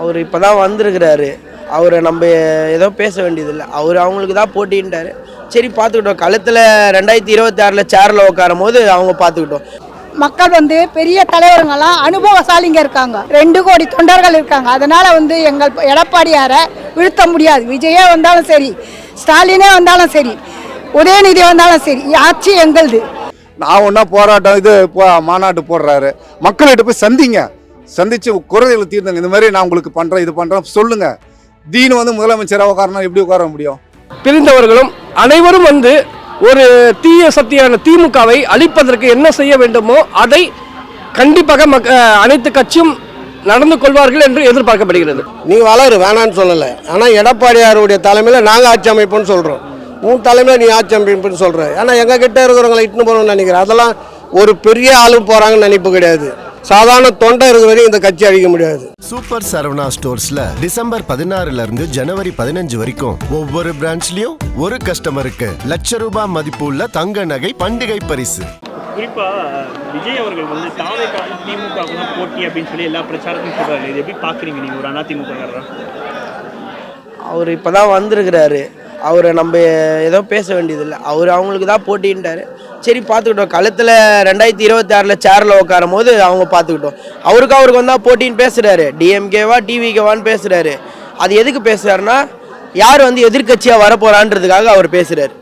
அவர் இப்போ தான் வந்திருக்கிறாரு. அவரை நம்ம ஏதோ பேச வேண்டியதில்லை. அவர் அவங்களுக்கு தான் போட்டின்ட்டாரு சரி பார்த்துக்கிட்டோம். களத்தில் ரெண்டாயிரத்தி இருபத்தி ஆறில் சேரில் உட்காரும் போது அவங்க பார்த்துக்கிட்டோம். மக்கள் வந்து பெரிய தலைவருங்கெல்லாம் அனுபவசாலிங்க இருக்காங்க. ரெண்டு கோடி தொண்டர்கள் இருக்காங்க. அதனால வந்து எங்கள் எடப்பாடியாரை வீழ்த்த முடியாது. விஜயே வந்தாலும் சரி ஸ்டாலினே வந்தாலும் சரி உதயநிதி வந்தாலும் சரி ஆட்சி எங்களுது? நான் ஒன்றா போராட்டம் இது மாநாட்டு போடுறாரு. மக்கள்கிட்ட போய் சந்திங்க. சந்திச்சு குறைகளை தீர்ந்துங்க. இந்த மாதிரி நான் உங்களுக்கு பண்ணுறேன் இது பண்ணுறேன் சொல்லுங்க. தீனு வந்து முதலமைச்சராக உட்காரனா எப்படி உட்கார முடியும்? பிரிந்தவர்களும் அனைவரும் வந்து ஒரு தீய சக்தியான திமுகவை அழிப்பதற்கு என்ன செய்ய வேண்டுமோ அதை கண்டிப்பாக மக்க அனைத்து கட்சியும் நடந்து கொள்வார்கள் என்று எதிர்பார்க்கப்படுகிறது. நீ வளரு வேணான்னு சொல்லலை. ஆனால் எடப்பாடியாருடைய தலைமையில் நாங்கள் ஆட்சி அமைப்போம்னு சொல்கிறோம் உன் தலைமையில் நீ ஆட்சி அமைப்புன்னு சொல்கிற ஏன்னா எங்கள் கிட்ட இருக்கிறவங்களை இட்டுன்னு போகணும்னு நினைக்கிறேன். அதெல்லாம் ஒரு பெரிய ஆளு போகிறாங்கன்னு நினைப்பு கிடையாது. சாதாரண தொண்டை இருக்கிற வரையும் இந்த கட்சி அழிக்க முடியாது. சூப்பர் சரவணா ஸ்டோர்ஸ்ல டிசம்பர் பதினாறுல இருந்து ஜனவரி பதினஞ்சு வரைக்கும் ஒவ்வொரு பிரான்ச்லயும் ஒரு கஸ்டமருக்கு லட்ச ரூபாய் மதிப்பு உள்ள தங்க நகை பண்டிகை பரிசு. குறிப்பா விஜய் அவர்கள் வந்து தாவேக்காவும் திமுக தான் போட்டி அப்படின்னு சொல்லி எல்லா பிரச்சாரத்தையும் சொல்றாரு. இது எப்படி பாக்குறீங்க நீங்க? ஒரு அதிமுக அவர் இப்போ தான் வந்திருக்கிறாரு. அவரை நம்ம ஏதோ பேச வேண்டியதில்லை. அவர் அவங்களுக்கு தான் போட்டின்ட்டார் சரி பார்த்துக்கிட்டோம். களத்தில் ரெண்டாயிரத்தி இருபத்தி ஆறில் சேரில் உட்காரும் போது அவங்க பார்த்துக்கிட்டோம். அவருக்கு அவருக்கு வந்தால் போட்டின்னு பேசுகிறாரு டிஎம்கேவா டிவிகேவான்னு பேசுகிறாரு அது எதுக்கு பேசுகிறாருன்னா யார் வந்து எதிர்க்கட்சியாக வரப்போகிறான்றதுக்காக அவர் பேசுகிறாரு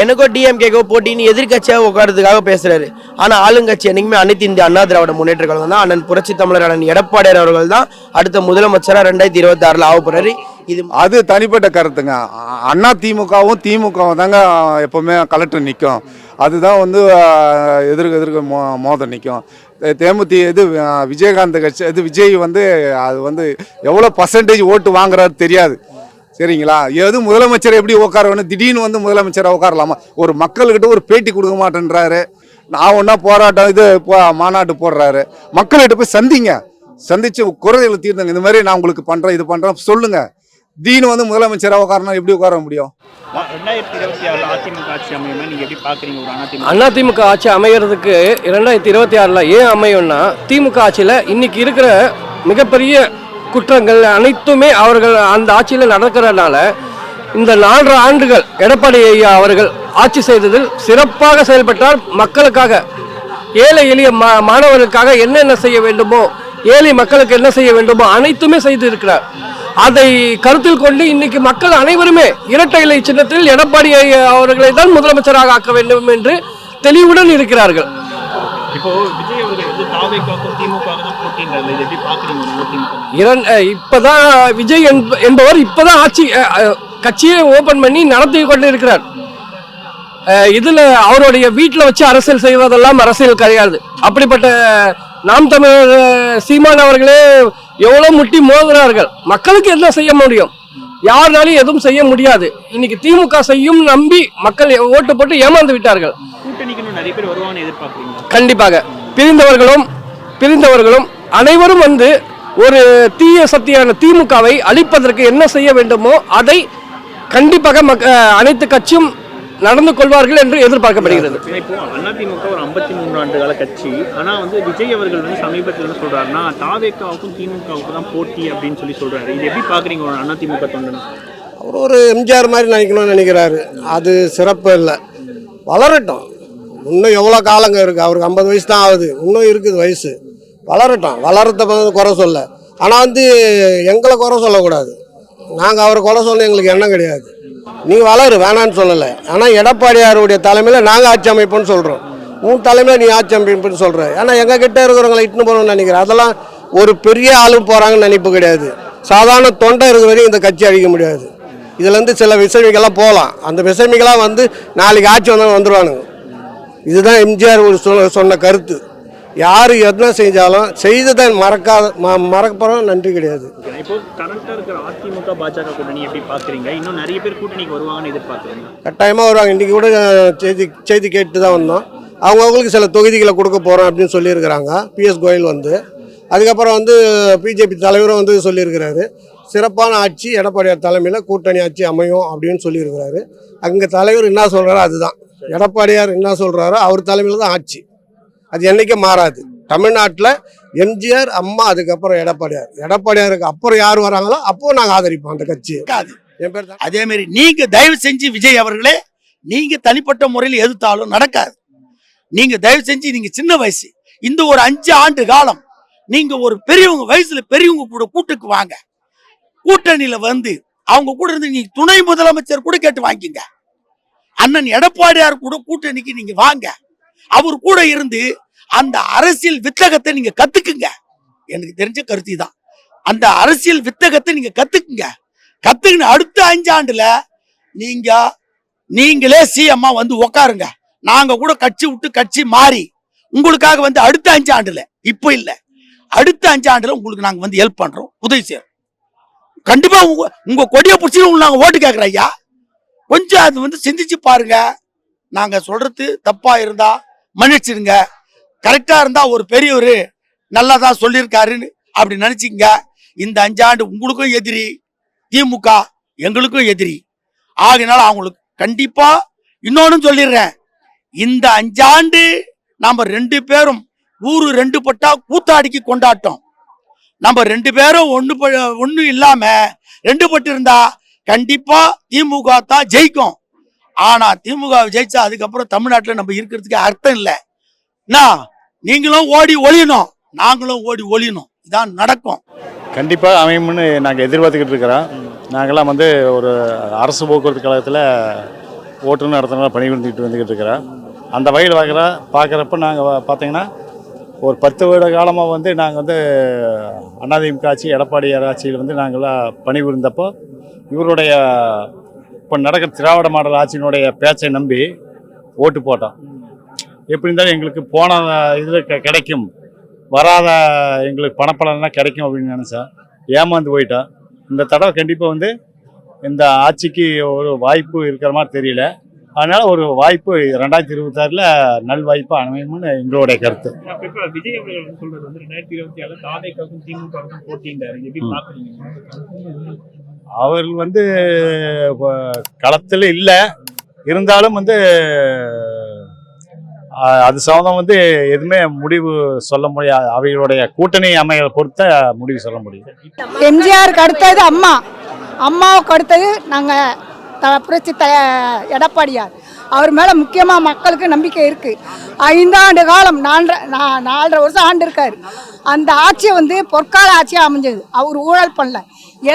எனக்கோ டிஎம்கேக்கோ போட்டின்னு எதிர்க்கட்சியாக உட்காரதுக்காக பேசுகிறாரு ஆனால் ஆளுங்கட்சி என்றைக்குமே அனைத்து இந்திய அண்ணா திராவிட முன்னேற்ற கழகம் தான். அண்ணன் புரட்சி தமிழர் அண்ணன் எடப்பாடியார் அவர்கள் தான் அடுத்த முதலமைச்சராக ரெண்டாயிரத்தி இருபத்தி ஆறில் ஆக போகிறாரு இது அது தனிப்பட்ட கருத்துங்க. அண்ணா திமுகவும் திமுகவும் தாங்க எப்போவுமே கலெக்டர் நிற்கும் அதுதான் வந்து அஹ், எதிர்க்க எதிர்க்க மோ மோதம் நிற்கும் தேமுதி இது விஜயகாந்த் கட்சி இது விஜய் வந்து அது வந்து எவ்வளோ பர்சன்டேஜ் ஓட்டு வாங்குறாரு தெரியாது. சரிங்களா? எது முதலமைச்சர் எப்படி உட்கார திடீர்னு வந்து முதலமைச்சராக உட்காரலாமா ஒரு மக்கள்கிட்ட ஒரு பேட்டி கொடுக்க மாட்டேன்றாரு. நான் ஒன்றா போராட்டம் இது மாநாட்டு போடுறாரு. மக்கள்கிட்ட போய் சந்திங்க. சந்திச்சு குறைகளை தீர்ந்தங்க இந்த மாதிரி நான் உங்களுக்கு பண்ணுறேன் இது பண்ணுறேன் சொல்லுங்கள் தீனு வந்து முதலமைச்சராக உட்காரனா எப்படி உட்கார முடியும்? அதிமுக ஆட்சி அமைகிறதுக்கு இரண்டாயிரத்தி இருபத்தி ஆறில் ஏன் அமையும்னா திமுக ஆட்சியில் இன்னைக்கு இருக்கிற மிகப்பெரிய குற்றங்கள் அனைத்துமே அவர்கள் அந்த ஆட்சியில் நடக்கிறதுனால இந்த நான்கு ஆண்டுகள் எடப்பாடி ஐயா அவர்கள் ஆட்சி செய்ததில் சிறப்பாக செயல்பட்டார். மக்களுக்காக ஏழை எளிய மா மாணவர்களுக்காக என்னென்ன செய்ய வேண்டுமோ ஏழை மக்களுக்கு என்ன செய்ய வேண்டுமோ அனைத்துமே செய்து இருக்கிறார் அதை கருத்தில் கொண்டு இன்னைக்கு மக்கள் அனைவருமே இரட்டை இலை சின்னத்தில் எடப்பாடி அவர்களை தான் முதலமைச்சராக ஆக்க வேண்டும் என்று தெளிவுடன் இருக்கிறார்கள். இப்பதான் விஜய் என்ப- என்பவர் இப்பதான் ஆட்சி கட்சியை ஓபன் பண்ணி நடத்தி கொண்டு இருக்கிறார் இதுல அவருடைய வீட்டில் வச்சு அரசியல் செய்வதெல்லாம் அரசியல் கிடையாது. அப்படிப்பட்ட நாம் தமிழர் சீமான் அவர்களே எவ்வளவு முட்டி மோதுகிறார்கள் மக்களுக்கு என்ன செய்ய முடியும்? யாருனாலும் எதுவும் செய்ய முடியாது. இன்னைக்கு திமுக செய்யும் நம்பி மக்கள் ஓட்டு போட்டு ஏமாந்து விட்டார்கள். கண்டிப்பாக. பிரிந்தவர்களும் பிரிந்தவர்களும் அனைவரும் வந்து ஒரு தீய சக்தியான திமுகவை அழிப்பதற்கு என்ன செய்ய வேண்டுமோ அதை கண்டிப்பாக மக்க அனைத்து கட்சியும் நடந்து கொள்வார்கள் என்று எதிர்பார்க்கப்படுகிறது. இப்போ அதிமுக ஒரு ஐம்பத்தி மூன்று ஆண்டு கால கட்சி. ஆனா வந்து விஜய் அவர்கள் வந்து சமீபத்தில் என்ன சொல்றாருன்னா தாவேக்காவுக்கும் திமுகவுக்கும் தான் போட்டி அப்படின்னு சொல்லி சொல்றாரு. இது எப்படி பாக்குறீங்க ஒரு அதிமுக தொண்டனா? அவர் ஒரு எம்ஜிஆர் மாதிரி நினைக்கணும்னு நினைக்கிறாரு. அது சிறப்பு இல்லை. வளரட்டும். இன்னும் எவ்வளோ காலங்க இருக்குது அவருக்கு ஐம்பது வயசு தான் ஆகுது. இன்னும் இருக்குது வயசு. வளரட்டும். வளரத்தை வந்து குறை சொல்ல. ஆனால் வந்து எங்களை குறை சொல்லக்கூடாது. நாங்கள் அவரை கொலை சொல்ல எங்களுக்கு எண்ணம் கிடையாது. நீ வளரு வேணான்னு சொல்லலை. ஆனால் எடப்பாடியாருடைய தலைமையில் நாங்கள் ஆட்சி அமைப்போம்னு சொல்கிறோம் உன் தலைமையில் நீ ஆட்சி அமைப்புன்னு சொல்கிற ஏன்னா எங்கள் கிட்டே இருக்கிறவங்களை இட்டுன்னு போகணும்னு நினைக்கிறேன். அதெல்லாம் ஒரு பெரிய ஆளும் போகிறாங்கன்னு நினைப்பு கிடையாது. சாதாரண தொண்டை இருக்கிற வரையும் இந்த கட்சி அழிக்க முடியாது. இதுலேருந்து சில விசமிகள்லாம் போகலாம். அந்த விசமிகளாம் வந்து நாளைக்கு ஆட்சி வந்தாலும் வந்துடுவானுங்க இதுதான் எம்ஜிஆர் ஒரு சொன்ன கருத்து. யார் என்ன செஞ்சாலும் செய்ததை மறக்காத ம மறப்பறம் நன்றி கிடையாது. இப்போ கரண்டா இருக்கிற அதிமுக பாஜக கூட்டணி எப்படி பாக்குறீங்க இன்னும் நிறைய பேர் கூட்டணிக்கு வருவாங்கன்னு எதிர்பார்க்குறீங்க. கட்டாயமாக வருவாங்க. இன்றைக்கி கூட செய்தி செய்தி கேட்டு தான் வந்தோம். அவங்கவுங்களுக்கு சில தொகுதிகளை கொடுக்க போகிறோம் அப்படின்னு சொல்லியிருக்கிறாங்க. பிஎஸ் கோயல் வந்து. அதுக்கப்புறம் வந்து பிஜேபி தலைவரும் வந்து சொல்லியிருக்கிறாரு. சிறப்பான ஆட்சி எடப்பாடியார் தலைமையில் கூட்டணி ஆட்சி அமையும் அப்படின்னு சொல்லியிருக்கிறாரு. அங்கே தலைவர் என்ன சொல்கிறாரோ அதுதான். எடப்பாடியார் என்ன சொல்கிறாரோ அவர் தலைமையில் தான் ஆட்சி. அது என்றைக்கும் மாறாது. தமிழ்நாட்டில் எம்ஜிஆர் அம்மா அதுக்கப்புறம் எடப்பாடியார். எடப்பாடியாருக்கு அப்புறம் யார் வராங்களோ அப்போ நாங்கள் ஆதரிப்போம் அந்த கட்சி என் பேர் தான். அதே மாதிரி நீங்க தயவு செஞ்சு விஜய் அவர்களே நீங்க தனிப்பட்ட முறையில் எதிர்த்தாலும் நடக்காது. நீங்க தயவு செஞ்சு நீங்க சின்ன வயசு இந்த ஒரு அஞ்சு ஆண்டு காலம் நீங்க ஒரு பெரியவங்க வயசுல பெரியவங்க கூட கூட்டுக்கு வாங்க. கூட்டணியில வந்து அவங்க கூட இருந்து நீங்க துணை முதலமைச்சர் கூட கேட்டு வாங்கிங்க. அண்ணன் எடப்பாடியார் கூட கூட்டணிக்கு நீங்க வாங்க. அவர் கூட இருந்து அந்த அரசியல் வித்தகத்தை நீங்க கத்துக்குங்க. எனக்கு தெரிஞ்ச கருத்து தான் அந்த அரசியல் வித்தகத்தை நீங்க கத்துக்குங்க. கத்துக்கின அடுத்த அஞ்சு ஆண்டுல நீங்க நீங்களே சிஎம்மா வந்து உக்காருங்க. நாங்க கூட கட்சி விட்டு கட்சி மாறி உங்களுக்காக வந்து அடுத்த அஞ்சு ஆண்டுல இப்போ இல்ல. அடுத்த அஞ்சு ஆண்டுல உங்களுக்கு நாங்க வந்து ஹெல்ப் பண்றோம். உதவி செய்யறோம். கண்டிப்பா உங்க உங்க கொடியை பிடிச்சி உங்களுக்கு நாங்க ஓட்டு கேட்கிறோம் ஐயா. கொஞ்சம் அது வந்து சிந்திச்சு பாருங்க. நாங்க சொல்றது தப்பா இருந்தா மன்னிச்சிருங்க. கரெக்டாக இருந்தால் ஒரு பெரியவர் நல்லா தான் சொல்லியிருக்காருன்னு அப்படி நினச்சிங்க இந்த அஞ்சாண்டு உங்களுக்கும் எதிரி திமுக எங்களுக்கும் எதிரி. ஆகினால அவங்களுக்கு கண்டிப்பாக இன்னொன்னு சொல்லிடுறேன். இந்த அஞ்சாண்டு நம்ம ரெண்டு பேரும் ஊரு ரெண்டு பட்டா கூத்தாடிக்கு கொண்டாட்டம். நம்ம ரெண்டு பேரும் ஒன்று ப- இல்லாமல் ரெண்டு பட்டு இருந்தா கண்டிப்பாக திமுக தான் ஜெயிக்கும். ஆனா திமுக ஜெயிச்சா அதுக்கப்புறம் தமிழ்நாட்டுல நம்ம இருக்கிறதுக்கு அர்த்தம் இல்லை. நீங்களும் ஓடி ஒழியணும் நாங்களும் ஓடி ஒழியணும் இதான் நடக்கும். கண்டிப்பாக அமையும்னு நாங்கள் எதிர்பார்த்துக்கிட்டு இருக்கிறோம். நாங்கள்லாம் வந்து ஒரு அரசு போக்குவரத்து கழகத்தில் ஓட்டுநர் நடத்தினா பணிபுரிஞ்சுக்கிட்டு வந்துக்கிட்டு இருக்கிறோம். அந்த வகையில் பார்க்குற பார்க்குறப்ப நாங்கள் பார்த்தீங்கன்னா ஒரு பத்து வருட காலமாக வந்து நாங்கள் வந்து அண்ணாதிமுக ஆட்சி எடப்பாடியார் ஆட்சியில் வந்து நாங்களாம் பணிபுரிந்தப்போ இவருடைய இப்போ நடக்கிற திராவிட மாடல் ஆட்சியினுடைய பேச்சை நம்பி ஓட்டு போட்டோம் எப்படி இருந்தாலும் எங்களுக்கு போன இதில் கிடைக்கும். வராத எங்களுக்கு பணப்பலன்லாம் கிடைக்கும் அப்படின்னு நினச்சேன் ஏமாந்து போயிட்டோம் இந்த தடவை கண்டிப்பாக வந்து இந்த ஆட்சிக்கு ஒரு வாய்ப்பு இருக்கிற மாதிரி தெரியல. அதனால ஒரு வாய்ப்பு ரெண்டாயிரத்தி இருபத்தாறில் நல் வாய்ப்பு அமையும்னு எங்களுடைய கருத்து. விஜய் அவர்கள் சொல்றது வந்து ரெண்டாயிரத்தி இருபத்தி ஆறுல தாதைக்காக்கும் திமுகவுக்கும் போட்டின்றாரு. எப்படி ம். அவர் அவர்கள் வந்து களத்தில் இல்லை. இருந்தாலும் வந்து அது சம்மந்தம் வந்து எதுவுமே முடிவு சொல்ல முடியாது அவைகளுடைய கூட்டணி அமைகளை பொறுத்த முடிவு சொல்ல முடியும் எம்ஜிஆருக்கு அடுத்தது அம்மா. அம்மாவுக்கு அடுத்தது நாங்கள் த புரட்சி த எடப்பாடியார். அவர் மேலே முக்கியமாக மக்களுக்கு நம்பிக்கை இருக்குது ஐந்தாண்டு காலம் நாலரை நான் நாலரை வருஷம் ஆண்டு இருக்கார். அந்த ஆட்சி வந்து பொற்கால ஆட்சியாக அமைஞ்சது. அவர் ஊழல் பண்ணல.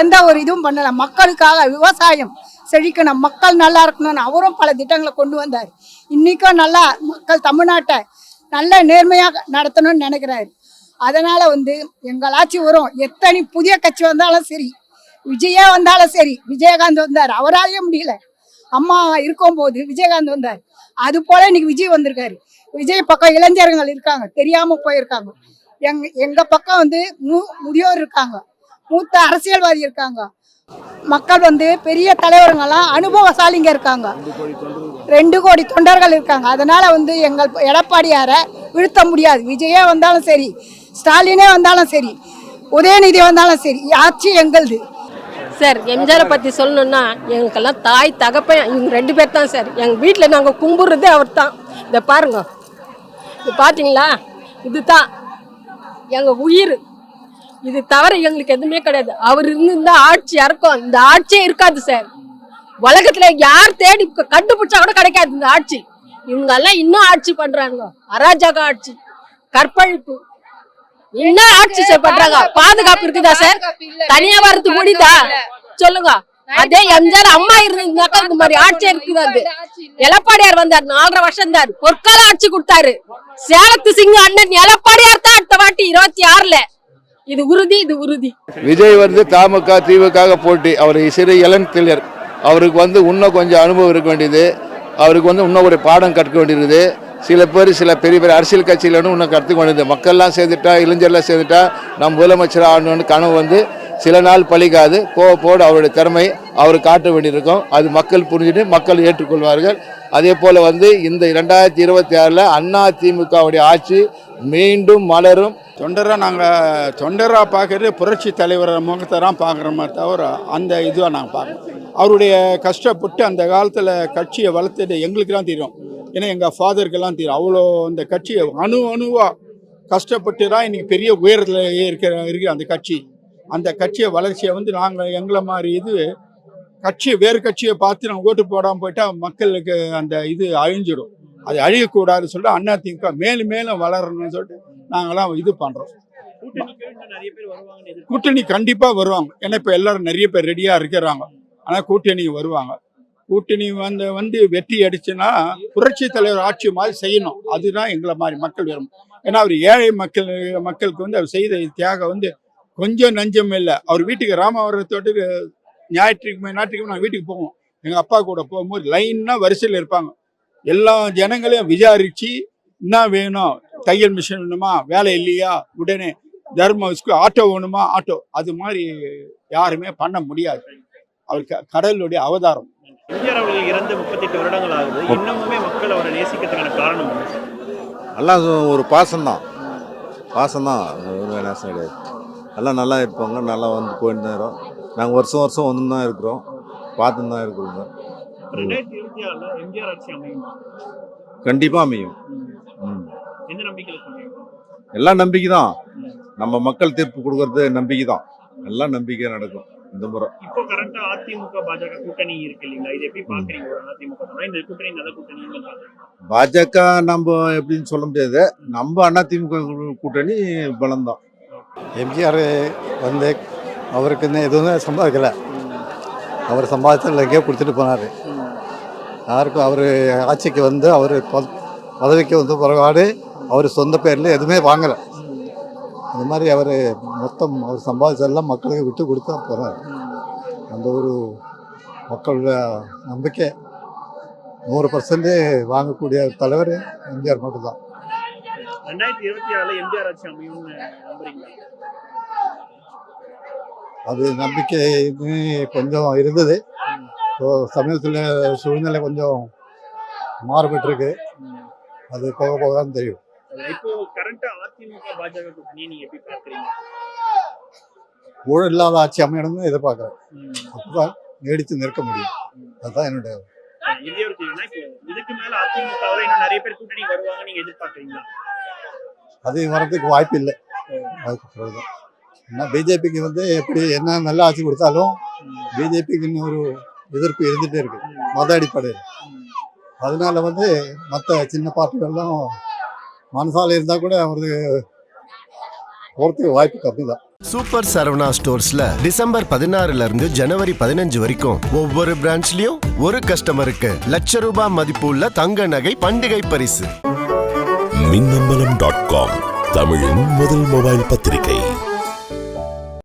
எந்த ஒரு இதுவும் பண்ணலை. மக்களுக்காக விவசாயம் செழிக்கணும். மக்கள் நல்லா இருக்கணும்னு அவரும் பல திட்டங்களை கொண்டு வந்தார். இன்றைக்கும் நல்லா மக்கள் தமிழ்நாட்டை நல்ல நேர்மையாக நடத்தணும்னு நினைக்கிறாரு. அதனால் வந்து எங்கள் ஆட்சி வரும். எத்தனை புதிய கட்சி வந்தாலும் சரி விஜயா வந்தாலும் சரி விஜயகாந்த் வந்தார். அவராலேயே முடியல. அம்மா இருக்கும் போது விஜயகாந்த் வந்தார். அது போல இன்னைக்கு விஜய் வந்திருக்காரு. விஜய் பக்கம் இளைஞர்கள் இருக்காங்க. தெரியாம போயிருக்காங்க. எங்க எங்க பக்கம் வந்து மு முதியோர் இருக்காங்க. மூத்த அரசியல்வாதி இருக்காங்க. மக்கள் வந்து பெரிய தலைவருங்கெல்லாம் அனுபவசாலிங்க இருக்காங்க. ரெண்டு கோடி தொண்டர்கள் இருக்காங்க. அதனால வந்து எங்கள் எடப்பாடியாரை வீழ்த்த முடியாது. விஜயே வந்தாலும் சரி ஸ்டாலினே வந்தாலும் சரி உதயநிதி வந்தாலும் சரி ஆட்சி எங்களுது? சார் எம்ஜிஆரை பற்றி சொல்லணும்னா எங்களுக்கெல்லாம் தாய் தகப்பன் இவங்க ரெண்டு பேர் தான் சார். எங்கள் வீட்டில் நாங்கள் கும்பிட்றதே அவர் தான் இதை பாருங்க. இது பார்த்தீங்களா இது தான் எங்கள் உயிர். இது தவிர எங்களுக்கு எதுவுமே கிடையாது. அவர் இருந்திருந்தால் ஆட்சி இறக்கும் இந்த ஆட்சியே இருக்காது சார். உலகத்தில் யார் தேடி கண்டுபிடிச்சா கூட கிடைக்காது இந்த ஆட்சி. இவங்கெல்லாம் இன்னும் ஆட்சி பண்ணுறாங்க அராஜக ஆட்சி. கற்பழிப்பு. இன்னும் ஆட்சி சார் பண்றாங்க? பாதுகாப்பு இருக்குதா சார்? தனியா வரது முடியுதா? சொல்லுங்க. அதே எம்ஜிஆர் அம்மா இருந்திருந்தாக்கா இந்த மாதிரி ஆட்சியே இருக்குது எலப்பாடியார் வந்தார் நாலரை வருஷம் இருந்தார். பொற்கால ஆட்சி கொடுத்தாரு. சேலத்து சிங்க அண்ணன் எலப்பாடியார் தான் அடுத்த வாட்டி இருபத்தி ஆறுல. இது உறுதி இது உறுதி. விஜய் வந்து தமுக திமுக போட்டி. அவர் சிறு இளம் கிளியர் அவருக்கு வந்து இன்னும் கொஞ்சம் அனுபவம் இருக்க வேண்டியது. அவருக்கு வந்து இன்னும் ஒரு பாடம் கற்க வேண்டியிருக்குது. சில பேர் சில பெரிய பெரிய அரசியல் கட்சியில் இன்னும் கற்றுக்க வேண்டியது மக்கள்லாம் சேர்ந்துட்டா இளைஞர்லாம் சேர்ந்துட்டா நம்ம முதலமைச்சர் ஆகணும்னு கனவு வந்து சில நாள் பழிக்காது கோவப்போடு அவருடைய திறமை அவர் காட்ட வேண்டியிருக்கும். அது மக்கள் புரிஞ்சுட்டு மக்கள் ஏற்றுக்கொள்வார்கள். அதே போல் வந்து இந்த ரெண்டாயிரத்தி இருபத்தி ஆறில் அண்ணா திமுகவுடைய ஆட்சி மீண்டும் மலரும். தொண்டராக நாங்கள் தொண்டராக பார்க்குறது புரட்சி தலைவர் முகத்தை தான் பார்க்குறோமே தவிர அந்த இதுவாக நாங்கள் பார்க்குறோம் அவருடைய கஷ்டப்பட்டு அந்த காலத்தில் கட்சியை வளர்த்தது எங்களுக்கெல்லாம் தெரியும். ஏன்னா எங்கள் ஃபாதருக்கெல்லாம் தெரியும். அவ்வளோ அந்த கட்சியை அணு அணுவாக கஷ்டப்பட்டு தான் இன்னைக்கு பெரிய உயரத்தில் இருக்கிற இருக்கிற அந்த கட்சி. அந்த கட்சியை வளர்ச்சியை வந்து நாங்கள் எங்களை மாதிரி இது கட்சியை வேறு கட்சியை பார்த்து நாங்கள் ஓட்டு போடாமல் போயிட்டால் மக்களுக்கு அந்த இது அழிஞ்சிடும். அது அழியக்கூடாதுன்னு சொல்லிட்டு அண்ணா திமுக மேலும் மேலும் வளரணும்னு சொல்லிட்டு நாங்களாம் இது பண்ணுறோம் நிறைய பேர் கூட்டணி கண்டிப்பாக வருவாங்க. ஏன்னா இப்போ எல்லாரும் நிறைய பேர் ரெடியாக இருக்கிறாங்க. ஆனால் கூட்டணி வருவாங்க. கூட்டணி வந்து வந்து வெற்றி அடிச்சுன்னா புரட்சி தலைவர் ஆட்சி மாதிரி செய்யணும். அதுதான் எங்களை மாதிரி மக்கள் விரும்பும் ஏன்னா அவர் ஏழை மக்கள் மக்களுக்கு வந்து அவர் செய்த தியாகம் வந்து கொஞ்சம் நஞ்சம் இல்லை. அவர் வீட்டுக்கு ராமவரத்தோட்டுக்கு ஞாயிற்றுக்கிழமை ஞாயிற்றுக்கிழமை நான் வீட்டுக்கு போவோம். எங்கள் அப்பா கூட போகும்போது லைனாக வரிசையில் இருப்பாங்க. எல்லா ஜனங்களையும் விசாரித்து என்ன வேணும்? தையல் மிஷின் வேணுமா? வேலை இல்லையா? உடனே தர்ம ஆட்டோ வேணுமா? ஆட்டோ. அது மாதிரி யாருமே பண்ண முடியாது. அவர் க- அவதாரம். எம்ஜிஆர் அவர்கள் இறந்து முப்பத்தெட்டு வருடங்கள் ஆகுது இன்னமுமே மக்கள் அவரை நேசிக்கிறதுக்கான காரணம்? எல்லாம் ஒரு பாசம்தான். பாசம்தான். நேசம் கிடையாது. எல்லாம் நல்லா இருப்பாங்க. நல்லா வந்து போயிட்டு தான் இருக்கோம் நாங்கள் வருஷம் வருஷம் வந்து தான் இருக்கிறோம். பார்த்துன்னு தான் இருக்கிறோங்க கண்டிப்பாக அமையும்? எல்லாம் நம்பிக்கை தான் நம்ம மக்கள் தீர்ப்பு கொடுக்கறது நம்பிக்கை தான் எல்லாம் நம்பிக்கை நடக்கும். இந்த முறை. இப்போ கரண்டா அதிமுக பாஜக கூட்டணி இருக்கு இல்லைங்களா? இது எப்படி பாக்குறீங்க அதிமுக கூட்டணி? இந்த கூட்டணி நல்ல கூட்டணி பாஜக நம்ம எப்படின்னு சொல்ல முடியாது. நம்ம அதிமுக கூட்டணி பலம்தான். எம்ஜிஆர் வந்து அவருக்கு இன்னும் எதுவும் சம்பாதிக்கல. அவர் சம்பாதிச்சதில் எங்கேயோ கொடுத்துட்டு போனார். யாருக்கும் அவர் ஆட்சிக்கு வந்து அவர் பதவிக்கு வந்து பிறகாடு அவர் சொந்த பேரில் எதுவுமே வாங்கலை. அந்த மாதிரி அவர் மொத்தம் அவர் சம்பாதிச்சதெல்லாம் மக்களுக்கு விட்டு கொடுத்தா போகிறார் அந்த ஒரு மக்களோட நம்பிக்கை நூறு பர்சன்ட் வாங்கக்கூடிய தலைவர் எம்ஜிஆர் மட்டும்தான். ரெண்டாயிரத்தி இருபத்தி ஆறுல எம்ஜிஆர் ஆட்சி அமையும்னு அது நம்பிக்கை இது கொஞ்சம் இருந்தது. இப்போ சமீபத்தில் சூழ்நிலை கொஞ்சம் மாறுபட்டிருக்கு. அது போக போக தான் தெரியும். இப்போ கரண்டா அதிமுக பாஜக கூட்டணி நீங்க எப்படி பாக்குறீங்க ஊழல் இல்லாத ஆட்சி அமையணும்னு எதிர்பார்க்குறேன். அப்பதான் நீடித்து நிற்க முடியும். அதுதான் என்னுடைய ஒரு கேள்வினா இதுக்கு மேல அதிமுகவோட இன்னும் நிறைய பேர் கூட்டணி வருவாங்க நீங்க எதிர்பார்க்கறீங்களா? அது வரதுக்கு வாய்ப்பு இல்லை. வாய்ப்பு ஏன்னா பிஜேபிக்கு வந்து எப்படி என்ன நல்ல ஆட்சி கொடுத்தாலும் பிஜேபிக்கு இன்னொரு எதிர்ப்பு இருந்துகிட்டே இருக்கு. மத அடிப்படையில். அதனால வந்து மற்ற சின்ன பார்ட்டிகள்லாம் மனசால இருந்தால் கூட அவருக்கு போகிறதுக்கு வாய்ப்பு கம்மி தான் சூப்பர் சரவணா ஸ்டோர்ஸ்ல டிசம்பர் பதினாறுல இருந்து ஜனவரி பதினஞ்சு வரைக்கும் ஒவ்வொரு பிரான்ச்லயும் ஒரு கஸ்டமருக்கு லட்ச ரூபாய் மதிப்பு உள்ள தங்க நகை பண்டிகை பரிசு. மின்னம்பலம் டாட் காம் தமிழின் முதல் மொபைல் பத்திரிகை.